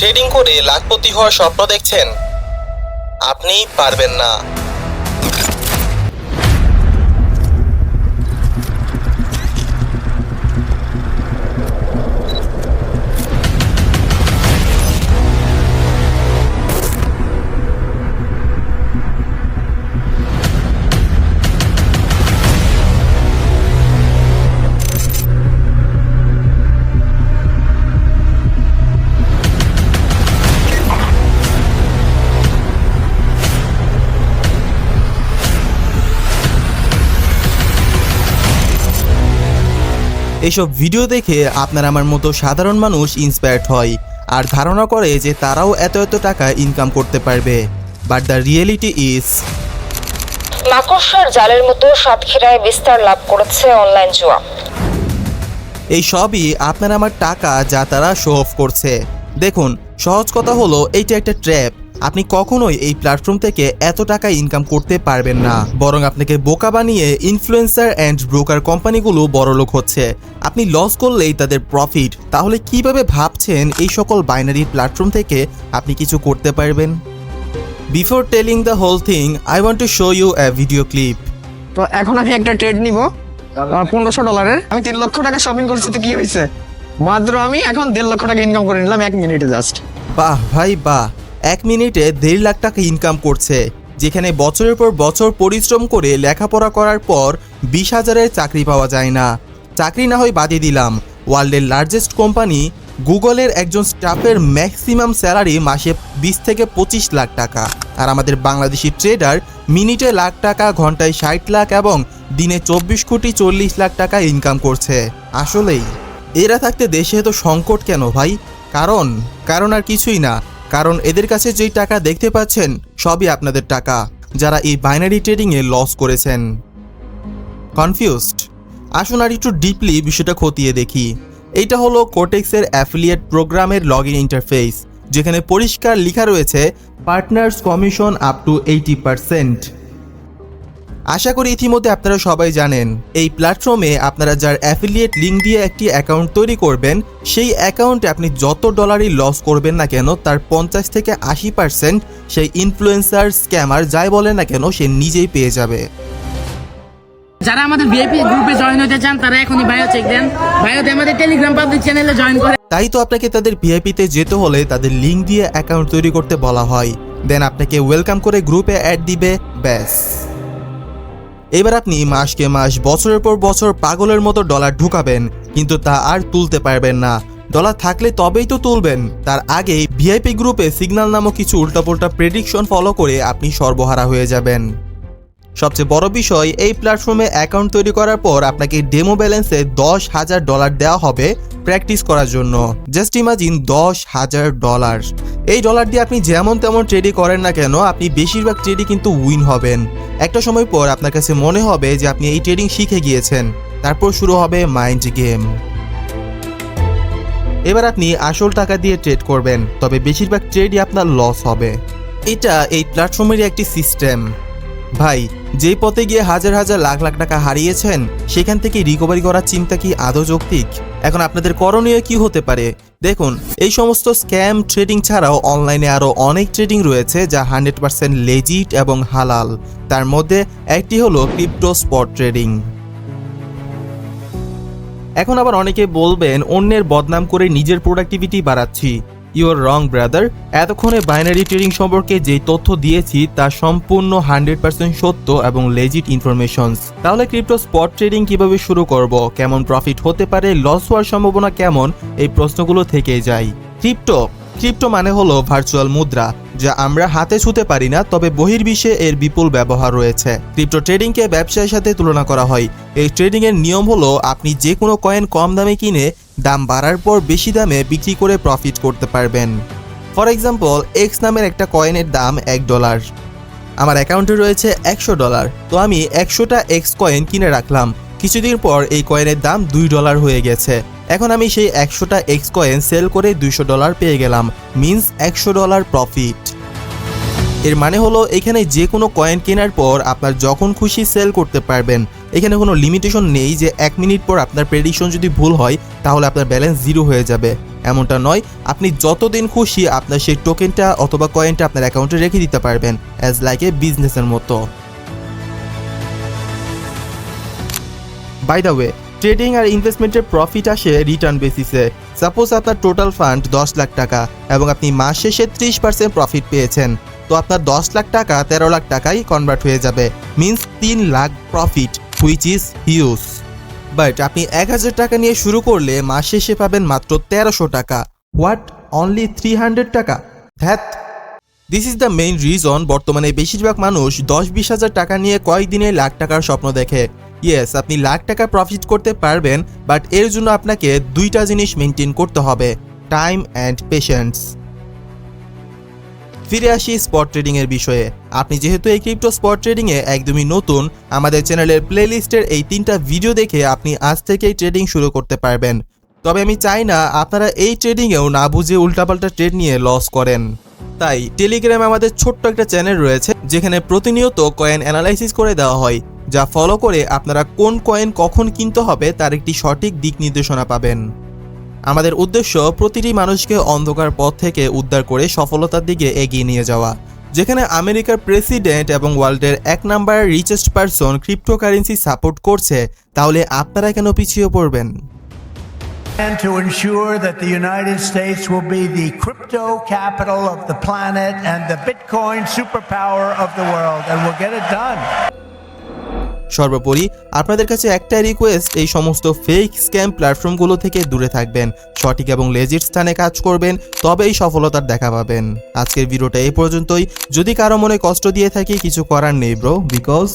Trading করে লাখপতি হওয়ার স্বপ্ন দেখছেন আপনি পারবেন না। এইসব ভিডিও দেখে আপনার আমার মতো সাধারণ মানুষ ইন্সপায়ার্ড হয় আর ধারণা করে যে তারাও এত এত টাকা ইনকাম করতে পারবে। বাট দ্য রিয়েলিটি ইজ মাকড়সার জালের মতো সাতক্ষীরায় বিস্তার লাভ করেছে অনলাইন জুয়া। এই সবই আপনার আমার টাকা যা তারা শো অফ করছে। দেখুন সহজ কথা হলো এইটা একটা ট্র্যাপ আপনি কখনোই এই প্ল্যাটফর্ম থেকে এত টাকা ইনকাম করতে পারবেন না। বরং আপনাকে বোকা বানিয়ে ইনফ্লুয়েন্সার অ্যান্ড ব্রোকার কোম্পানিগুলো বড়লোক হচ্ছে। আপনি লস করলেই তাদের প্রফিট তাহলে কীভাবে ভাবছেন এই সকল বাইনারি প্ল্যাটফর্ম থেকে আপনি কিছু করতে পারবেন? Before telling the whole thing I want to show you a video clip তো এখন আমি একটা ট্রেড নিব। পনেরোশো ডলারের আমি তিন লক্ষ টাকা শপিং করছি তো কি হয়েছে? মাত্র আমি এখন দেড় লক্ষ টাকা ইনকাম করে নিলাম এক মিনিটে জাস্ট বাহ ভাই বাহ। এক মিনিটে দেড় লাখ টাকা ইনকাম করছে, যেখানে বছরের পর বছর পরিশ্রম করে লেখাপড়া করার পর বিশ হাজারের চাকরি পাওয়া যায় না। চাকরি না হয় বাদই দিলাম। ওয়ার্ল্ডের লার্জেস্ট কোম্পানি গুগলের একজন স্টাফের ম্যাক্সিমাম স্যালারি মাসে বিশ থেকে পঁচিশ লাখ টাকা। আর আমাদের বাংলাদেশি ট্রেডার মিনিটে লাখ টাকা, ঘন্টায় ষাট লাখ এবং দিনে চব্বিশ কোটি চল্লিশ লাখ টাকা ইনকাম করছে। আসলেই, এরা থাকতে দেশে এত সংকট কেন ভাই? কারণ কারণ আর কিছুই না। কারণ এদের কাছে যেই টাকা দেখতে পাচ্ছেন, সবই আপনাদের টাকা, যারা এই বাইনারি ট্রেডিংয়ে লস করেছেন। কনফিউজড আসুন আর একটু ডিপলি বিষয়টা খতিয়ে দেখি। এইটা হলো কোটেক্সের অ্যাফিলিয়েট প্রোগ্রামের লগ ইন ইন্টারফেস যেখানে পরিষ্কার লেখা রয়েছে partners commission up to eighty percent আশা করি ইতিমধ্যে আপনারা সবাই জানেন এই প্ল্যাটফর্মে আপনারা যার অ্যাফিলিয়েট লিঙ্ক দিয়ে একটি অ্যাকাউন্ট তৈরি করবেন সেই অ্যাকাউন্টে আপনি যত ডলারই লস করবেন না কেন তার পঞ্চাশ থেকে আশি পার্সেন্ট সেই ইনফ্লুয়েন্সার স্ক্যামার যাই বলে না কেন সে নিজেই পেয়ে যাবে। যারা আমাদের ভিআইপি গ্রুপে জয়েন হতে চান তারা এখনই বায়ো চেক দেন। বায়োতে আমাদের টেলিগ্রাম পাবলিক চ্যানেলে জয়েন করে। তাই তো আপনাকে তাদের ভিআইপিতে যেতে হলে তাদের লিঙ্ক দিয়ে অ্যাকাউন্ট তৈরি করতে বলা হয়। দেন আপনাকে ওয়েলকাম করে গ্রুপে অ্যাড দিবে ব্যাস। এবার আপনি মাসকে মাস, বছরের পর বছর পাগলের মতো ডলার ঢুকাবেন, কিন্তু তা আর তুলতে পারবেন না। ডলার থাকলে তবেই তো তুলবেন। তার আগে ভিআইপি গ্রুপে সিগন্যাল নামক কিছু উল্টাপাল্টা প্রেডিকশন ফলো করে আপনি সর্বহারা হয়ে যাবেন। সবচেয়ে বড় বিষয়, এই প্ল্যাটফর্মে অ্যাকাউন্ট তৈরি করার পর আপনাকে ডেমো ব্যালেন্সে দশ হাজার ডলার দেওয়া হবে প্র্যাকটিস করার জন্য। জাস্ট ইমাজিন দশ হাজার ডলার। এই ডলার দিয়ে আপনি যেমন তেমন ট্রেডই করেন না কেন, আপনি বেশিরভাগ ট্রেডই কিন্তু উইন হবেন। একটা সময় পর আপনার কাছে মনে হবে যে আপনি এই ট্রেডিং শিখে গিয়েছেন। তারপর শুরু হবে মাইন্ড গেম এবার আপনি আসল টাকা দিয়ে ট্রেড করবেন, তবে বেশিরভাগ ট্রেডই আপনার লস হবে। এটা এই প্ল্যাটফর্মেরই একটি সিস্টেম ভাই, যেই পথে গিয়ে হাজার হাজার লাখ লাখ টাকা হারিয়েছেন, সেখান থেকে রিকভারি করার চিন্তা কি আদৌ যৌক্তিক? এখন আপনাদের করণীয় কি হতে পারে? দেখুন, এই সমস্ত স্ক্যাম ট্রেডিং ছাড়াও অনলাইনে আরও অনেক ট্রেডিং রয়েছে যা হান্ড্রেড পার্সেন্ট লেজিট এবং হালাল। তার মধ্যে একটি হলো ক্রিপ্টো স্পট ট্রেডিং। এখন আবার অনেকে বলবেন, অন্যের বদনাম করে নিজের প্রোডাক্টিভিটি বাড়াচ্ছি। Your wrong, brother. এতক্ষণে বাইনারি ট্রেডিং সম্পর্কে যে তথ্য দিয়েছি, তা সম্পূর্ণ হান্ড্রেড পার্সেন্ট সত্য এবং লেজিট ইনফরমেশনস। তাহলে ক্রিপ্টো স্পট ট্রেডিং কীভাবে শুরু করব? কেমন প্রফিট হতে পারে? লস হওয়ার সম্ভাবনা কেমন? এই প্রশ্নগুলো থেকে যায় ক্রিপ্টো। ক্রিপ্টো মানে হলো ভার্চুয়াল মুদ্রা, যা আমরা হাতে ছুতে পারি না, তবে বহির্বিশ্বে এর বিপুল ব্যবহার রয়েছে। ক্রিপ্টো ট্রেডিংকে ব্যবসায়ের সাথে তুলনা করা হয়। এই ট্রেডিং এর নিয়ম হলো, আপনি যে কোনো কয়েন কম দামে কিনে দাম বাড়ার পর বেশি দামে বিক্রি করে প্রফিট করতে পারবেন। ফর এক্সাম্পল এক্স নামের একটা কয়েনের দাম এক ডলার আমার অ্যাকাউন্টে রয়েছে একশো ডলার তো আমি একশোটা এক্স কয়েন কিনে রাখলাম। কিছুদিন পর এই কয়েনের দাম দুই ডলার হয়ে গেছে। এখন আমি সেই একশোটা এক্স কয়েন সেল করে দুইশো ডলার পেয়ে গেলাম। মিন্স একশো ডলার প্রফিট এর মানে হলো এখানে যে কোনো কয়েন কেনার পর আপনার যখন খুশি সেল করতে পারবেন, এখানে কোনো লিমিটেশন নেই যে এক মিনিট পর আপনার প্রেডিকশন যদি ভুল হয়, তাহলে আপনার ব্যালেন্স জিরো হয়ে যাবে। এমনটা নয়, আপনি যতদিন খুশি আপনার সেই টোকেনটা অথবা কয়েনটা আপনার অ্যাকাউন্টে রেখে দিতে পারবেন অ্যাজ লাইক এ বিজনেসের মতো। বাই দ্য ওয়ে ট্রেডিং আর ইনভেস্টমেন্টের প্রফিট আসে রিটার্ন বেসিসে সাপোজ আপনার টোটাল ফান্ড দশ লাখ টাকা এবং আপনি মাস শেষে ত্রিশ পার্সেন্ট প্রফিট পেয়েছেন। তো আপনার দশ লাখ টাকা, তেরো লাখ টাকাই কনভার্ট হয়ে যাবে। মিন্স তিন lakh profit which is huge but আপনি এক হাজার টাকা নিয়ে শুরু করলে মাস শেষে পাবেন মাত্র তেরোশো টাকা। হোয়াট অনলি থ্রি হান্ড্রেড টাকা? ধ্যাত this is the main reason বর্তমানে বেশিরভাগ মানুষ দশ বিশ হাজার টাকা নিয়ে কয়েকদিনে লাখ টাকার স্বপ্ন দেখে। ইয়েস আপনি লাখ টাকা প্রফিট করতে পারবেন বাট এর জন্য আপনাকে দুইটা জিনিস মেনটেন করতে হবে। টাইম অ্যান্ড পেশেন্স ফিরে আসি স্পট ট্রেডিং এর বিষয়ে। আপনি যেহেতু এই ক্রিপ্টো স্পট ট্রেডিং এ একদমই নতুন, আমাদের চ্যানেলের প্লেলিস্টের এই তিনটা ভিডিও দেখে আপনি আজ থেকেই ট্রেডিং শুরু করতে পারবেন। তবে আমি চাই না আপনারা এই ট্রেডিংয়েও না বুঝে উল্টাপাল্টা ট্রেড নিয়ে লস করেন। তাই টেলিগ্রামে আমাদের ছোট্ট একটা চ্যানেল রয়েছে, যেখানে প্রতিনিয়ত কয়েন অ্যানালাইসিস করে দেওয়া হয়, যা ফলো করে আপনারা কোন কয়েন কখন কিনতে হবে তার একটি সঠিক দিক নির্দেশনা পাবেন। আমাদের উদ্দেশ্য প্রতিটি মানুষকে অন্ধকার পথ থেকে উদ্ধার করে সফলতার দিকে এগিয়ে নিয়ে যাওয়া যেখানে আমেরিকার প্রেসিডেন্ট এবং ওয়ার্ল্ডের এক number richest person cryptocurrency support করছে তাহলে আপনারা কেন পিছিয়ে পড়বেন to ensure that the United States will be the crypto capital of the planet and the Bitcoin superpower of the world, and we'll get it done. সর্বোপরি আপনাদের কাছে একটাই রিকোয়েস্ট এই সমস্ত ফেক স্ক্যাম প্ল্যাটফর্মগুলো থেকে দূরে থাকবেন, সঠিক এবং লেজিট স্থানে কাজ করবেন, তবেই সফলতার দেখা পাবেন। আজকের ভিডিওটা এই পর্যন্তই। যদি কারও মনে কষ্ট দিয়ে থাকি, কিছু করার নেই ব্রো বিকজ